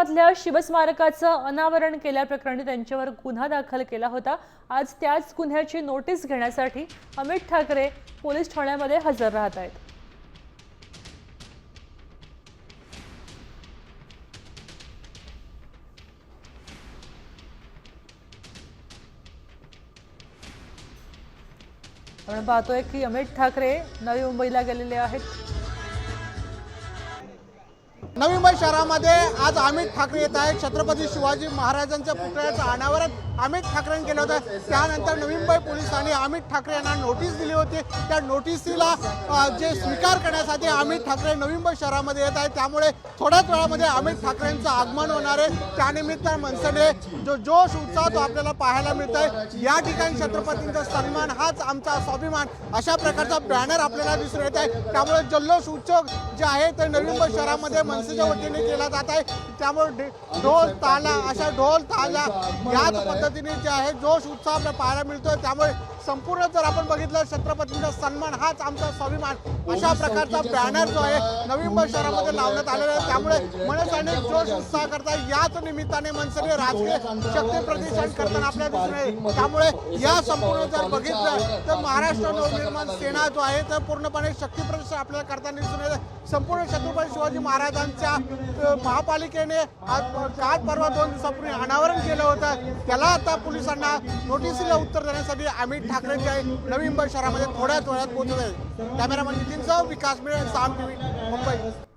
शहरामधल्या शिवस्मारकाचं अनावरण केल्याप्रकरणी त्यांच्यावर गुन्हा दाखल केला होता. आज त्याच गुन्ह्याची नोटीस घेण्यासाठी अमित ठाकरे पोलीस ठाण्यामध्ये हजर राहत आहेत. आपण पाहतोय की अमित ठाकरे नवी मुंबईला गेलेले आहेत. नवी मुंबई शहरामध्ये आज अमित ठाकरे येत आहेत. छत्रपती शिवाजी महाराजांच्या पुतळ्याचं अनावरण अमित ठाकरेंनी केलं होतं. त्यानंतर नवी मुंबई पोलिसांनी अमित ठाकरे यांना नोटीस दिली होती. त्या नोटीसीला जे स्वीकार करण्यासाठी अमित ठाकरे नवी मुंबई शहरामध्ये येत आहेत. त्यामुळे थोड्याच वेळामध्ये अमित ठाकरेंचं आगमन होणार आहे. त्यानिमित्त मनसेने जो जोश उत्साह तो आपल्याला पाहायला मिळत आहे या ठिकाणी छत्रपतींचा सन्मान हाच आमचा स्वाभिमान. अशा प्रकारचा बॅनर आपल्याला दिसून येत आहे. त्यामुळे जल्लोष उत्सव जे आहे ते नवी मुंबई शहरामध्ये मनसेच्या वतीने केला जात आहे. त्यामुळे ढोल ताला अशा ढोल ताला याच पद्धतीने जे आहे जोश उत्साह आपल्याला पाहायला मिळतोय. त्यामुळे संपूर्ण जर आपण बघितलं छत्रपतींचा सन्मान हाच आमचा स्वाभिमान. अशा प्रकारचा बॅनर जो आहे नवी मुंबई शहरामध्ये लावण्यात आलेला आहे. त्यामुळे मनसेने जोश उत्साह करता याच निमित्ताने मनसेने राजकीय शक्ती प्रदर्शन करताना आपल्याला दिसून त्यामुळे या संपूर्ण जर बघितलं तर महाराष्ट्र नवनिर्माण सेना जो आहे तर पूर्णपणे शक्ती प्रदर्शन आपल्याला करताना दिसून येतं संपूर्ण छत्रपती शिवाजी महाराजांच्या अ, महापालिकेने आज काल परवा दोन दिवसापूर्वी अनावरण केलं होतं. त्याला आता पोलिसांना नोटीसीला उत्तर देण्यासाठी अमित ठाकरे जे आहे नवी मुंबई शहरामध्ये थोड्याच वेळात पोहोचत आहेत कॅमेरामन नितीन विकास मिळे साम टीव्ही मुंबई.